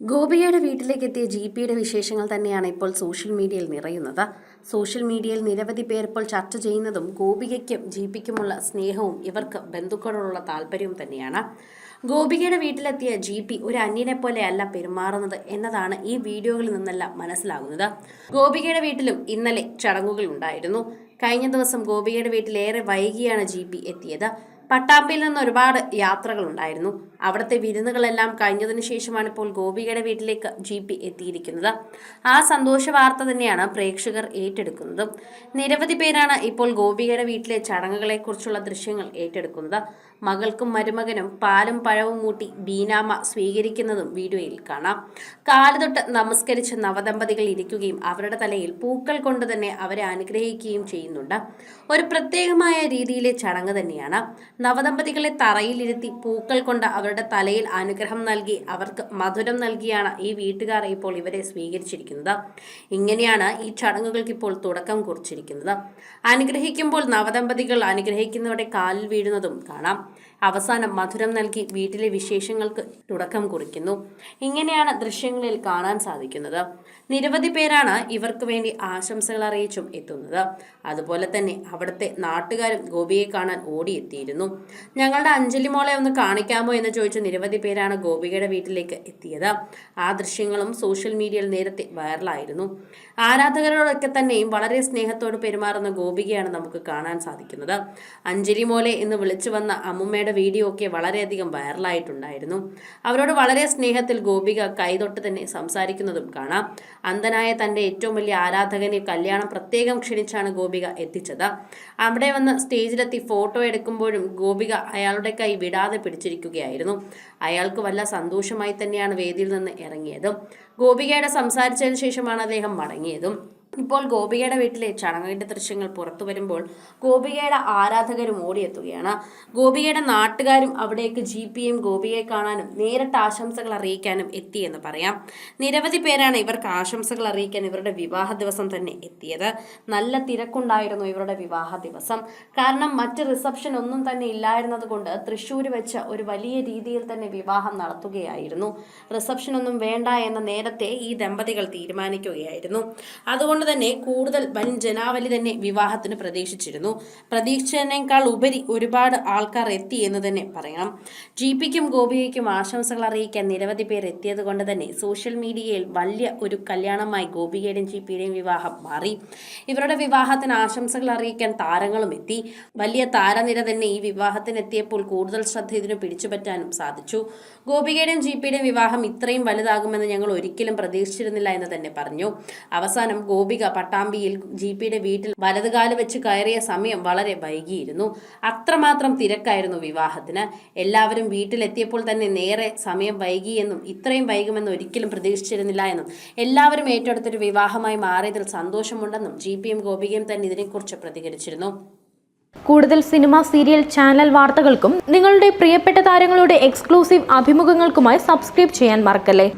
ഗോപികയുടെ വീട്ടിലേക്ക് എത്തിയ ജി പിയുടെ വിശേഷങ്ങൾ തന്നെയാണ് ഇപ്പോൾ സോഷ്യൽ മീഡിയയിൽ നിറയുന്നത്. സോഷ്യൽ മീഡിയയിൽ നിരവധി പേർ ഇപ്പോൾ ചർച്ച ചെയ്യുന്നതും ഗോപികയ്ക്കും ജി പിക്കുമുള്ള സ്നേഹവും ഇവർക്ക് ബന്ധുക്കളോടുള്ള താല്പര്യവും തന്നെയാണ്. ഗോപികയുടെ വീട്ടിലെത്തിയ ജി പി ഒരു അന്യനെ പോലെയല്ല പെരുമാറുന്നത് എന്നതാണ് ഈ വീഡിയോകളിൽ നിന്നെല്ലാം മനസ്സിലാകുന്നത്. ഗോപികയുടെ വീട്ടിലും ഇന്നലെ ചടങ്ങുകൾ ഉണ്ടായിരുന്നു. കഴിഞ്ഞ ദിവസം ഗോപികയുടെ വീട്ടിൽ ഏറെ വൈകിയാണ് ജി പി എത്തിയത്. പട്ടാമ്പിയിൽ നിന്ന് ഒരുപാട് യാത്രകൾ ഉണ്ടായിരുന്നു. അവിടുത്തെ വിരുന്നുകളെല്ലാം കഴിഞ്ഞതിന് ശേഷമാണ് ഇപ്പോൾ ഗോപികയുടെ വീട്ടിലേക്ക് ജി പി എത്തിയിരിക്കുന്നത്. ആ സന്തോഷ വാർത്ത തന്നെയാണ് പ്രേക്ഷകർ ഏറ്റെടുക്കുന്നത്. നിരവധി പേരാണ് ഇപ്പോൾ ഗോപികയുടെ വീട്ടിലെ ചടങ്ങുകളെക്കുറിച്ചുള്ള ദൃശ്യങ്ങൾ ഏറ്റെടുക്കുന്നത്. മകൾക്കും മരുമകനും പാലും പഴവും മൂട്ടി ബീനാമ സ്വീകരിക്കുന്നതും വീഡിയോയിൽ കാണാം. കാലുതൊട്ട് നമസ്കരിച്ച് നവദമ്പതികൾ ഇരിക്കുകയും അവരുടെ തലയിൽ പൂക്കൾ കൊണ്ട് തന്നെ അവരെ അനുഗ്രഹിക്കുകയും ചെയ്യുന്നുണ്ട്. ഒരു പ്രത്യേകമായ രീതിയിലെ ചടങ്ങ് തന്നെയാണ്. നവദമ്പതികളെ തറയിലിരുത്തി പൂക്കൾ കൊണ്ട് അവരുടെ തലയിൽ അനുഗ്രഹം നൽകി അവർക്ക് മധുരം നൽകിയാണ് ഈ വീട്ടുകാർ ഇപ്പോൾ ഇവരെ സ്വീകരിച്ചിരിക്കുന്നത്. ഇങ്ങനെയാണ് ഈ ചടങ്ങുകൾക്ക് ഇപ്പോൾ തുടക്കം കുറിച്ചിരിക്കുന്നത്. അനുഗ്രഹിക്കുമ്പോൾ നവദമ്പതികൾ അനുഗ്രഹിക്കുന്നവരുടെ കാലിൽ വീഴുന്നതും കാണാം. അവസാനം മധുരം നൽകി വീട്ടിലെ വിശേഷങ്ങൾക്ക് തുടക്കം കുറിക്കുന്നു. ഇങ്ങനെയാണ് ദൃശ്യങ്ങളിൽ കാണാൻ സാധിക്കുന്നത്. നിരവധി പേരാണ് ഇവർക്ക് വേണ്ടി ആശംസകൾ അറിയിച്ചും എത്തുന്നത്. അതുപോലെ തന്നെ അവിടുത്തെ നാട്ടുകാരും ഗോപിയെ കാണാൻ ഓടിയെത്തിയിരുന്നു. ഞങ്ങളുടെ അഞ്ജലി മോളെ ഒന്ന് കാണിക്കാമോ എന്ന് ചോദിച്ച നിരവധി പേരാണ് ഗോപികയുടെ വീട്ടിലേക്ക് എത്തിയത്. ആ ദൃശ്യങ്ങളും സോഷ്യൽ മീഡിയയിൽ നേരത്തെ വൈറലായിരുന്നു. ആരാധകരോടൊക്കെ തന്നെയും വളരെ സ്നേഹത്തോട് പെരുമാറുന്ന ഗോപികയാണ് നമുക്ക് കാണാൻ സാധിക്കുന്നത്. അഞ്ജലി മോലെ എന്ന് വിളിച്ചു വന്ന അമ്മുമ്മയുടെ വീഡിയോ ഒക്കെ വളരെയധികം വൈറലായിട്ടുണ്ടായിരുന്നു. അവരോട് വളരെ സ്നേഹത്തിൽ ഗോപിക കൈതൊട്ട് തന്നെ സംസാരിക്കുന്നതും കാണാം. അന്ധനായ തന്റെ ഏറ്റവും വലിയ ആരാധകനെ കല്യാണം പ്രത്യേകം ക്ഷണിച്ചാണ് ഗോപിക എത്തിച്ചത്. അവിടെ വന്ന് സ്റ്റേജിലെത്തി ഫോട്ടോ എടുക്കുമ്പോഴും ഗോപിക അയാളുടെ കൈ വിടാതെ പിടിച്ചിരിക്കുകയായിരുന്നു. അയാൾക്ക് വല്ല സന്തോഷമായി തന്നെയാണ് വേദിയിൽ നിന്ന് ഇറങ്ങിയത്. ഗോപികയുടെ സംസാരിച്ചതിന് ശേഷമാണ് അദ്ദേഹം മടങ്ങിയതും. ഇപ്പോൾ ഗോപികയുടെ വീട്ടിലെ ചടങ്ങിന്റെ ദൃശ്യങ്ങൾ പുറത്തു വരുമ്പോൾ ഗോപികയുടെ ആരാധകരും ഓടിയെത്തുകയാണ്. ഗോപികയുടെ നാട്ടുകാരും അവിടേക്ക് ജി പിയും ഗോപികയെ കാണാനും നേരിട്ട് ആശംസകൾ അറിയിക്കാനും എത്തിയെന്ന് പറയാം. നിരവധി പേരാണ് ഇവർക്ക് ആശംസകൾ അറിയിക്കാൻ ഇവരുടെ വിവാഹ ദിവസം തന്നെ എത്തിയത്. നല്ല തിരക്കുണ്ടായിരുന്നു ഇവരുടെ വിവാഹ ദിവസം. കാരണം മറ്റ് റിസപ്ഷൻ ഒന്നും തന്നെ ഇല്ലായിരുന്നത് കൊണ്ട് തൃശ്ശൂർ വെച്ച് ഒരു വലിയ രീതിയിൽ തന്നെ വിവാഹം നടത്തുകയായിരുന്നു. റിസപ്ഷൻ ഒന്നും വേണ്ട എന്ന നേരത്തെ ഈ ദമ്പതികൾ തീരുമാനിക്കുകയായിരുന്നു. അതുകൊണ്ട് തന്നെ കൂടുതൽ വൻ ജനാവലി തന്നെ വിവാഹത്തിന് പ്രതീക്ഷിച്ചിരുന്നു. പ്രതീക്ഷിച്ചതിനേക്കാൾ ഉപരി ഒരുപാട് ആൾക്കാർ എത്തി എന്ന് തന്നെ പറയാം. ജി പിക്കും ഗോപികയ്ക്കും ആശംസകൾ അറിയിക്കാൻ നിരവധി പേർ എത്തിയത് കൊണ്ട് തന്നെ സോഷ്യൽ മീഡിയയിൽ വലിയ ഒരു കല്യാണമായി ഗോപികയുടെയും ജി പിയുടെയും വിവാഹം മാറി. ഇവരുടെ വിവാഹത്തിന് ആശംസകൾ അറിയിക്കാൻ താരങ്ങളും എത്തി. വലിയ താരനിര തന്നെ ഈ വിവാഹത്തിനെത്തിയപ്പോൾ കൂടുതൽ ശ്രദ്ധ ഇതിന് പിടിച്ചുപറ്റാനും സാധിച്ചു. ഗോപികയുടെയും ജി പിയുടെയും വിവാഹം ഇത്രയും വലുതാകുമെന്ന് ഞങ്ങൾ ഒരിക്കലും പ്രതീക്ഷിച്ചിരുന്നില്ല എന്ന് തന്നെ പറഞ്ഞു. അവസാനം ഗോപിക പട്ടാമ്പിയിൽ ജി പിയുടെ വീട്ടിൽ വലതുകാൽ വെച്ച് കയറിയ സമയം വളരെ വൈകിയിരുന്നു. അത്രമാത്രം തിരക്കായിരുന്നു വിവാഹത്തിന്. എല്ലാവരും വീട്ടിലെത്തിയപ്പോൾ തന്നെ നേരെ സമയം വൈകിയെന്നും ഇത്രയും വൈകുമെന്ന് ഒരിക്കലും പ്രതീക്ഷിച്ചിരുന്നില്ല എന്നും എല്ലാവരും ഏറ്റെടുത്തൊരു വിവാഹമായി മാറിയതിൽ സന്തോഷമുണ്ടെന്നും ജി പിയും ഗോപികയും തന്നെ ഇതിനെക്കുറിച്ച് പ്രതികരിച്ചിരുന്നു. കൂടുതൽ സിനിമ സീരിയൽ ചാനൽ വാർത്തകൾക്കും നിങ്ങളുടെ പ്രിയപ്പെട്ട താരങ്ങളുടെ എക്സ്ക്ലൂസീവ് അഭിമുഖങ്ങൾക്കുമായി സബ്സ്ക്രൈബ് ചെയ്യാൻ മറക്കല്ലേ?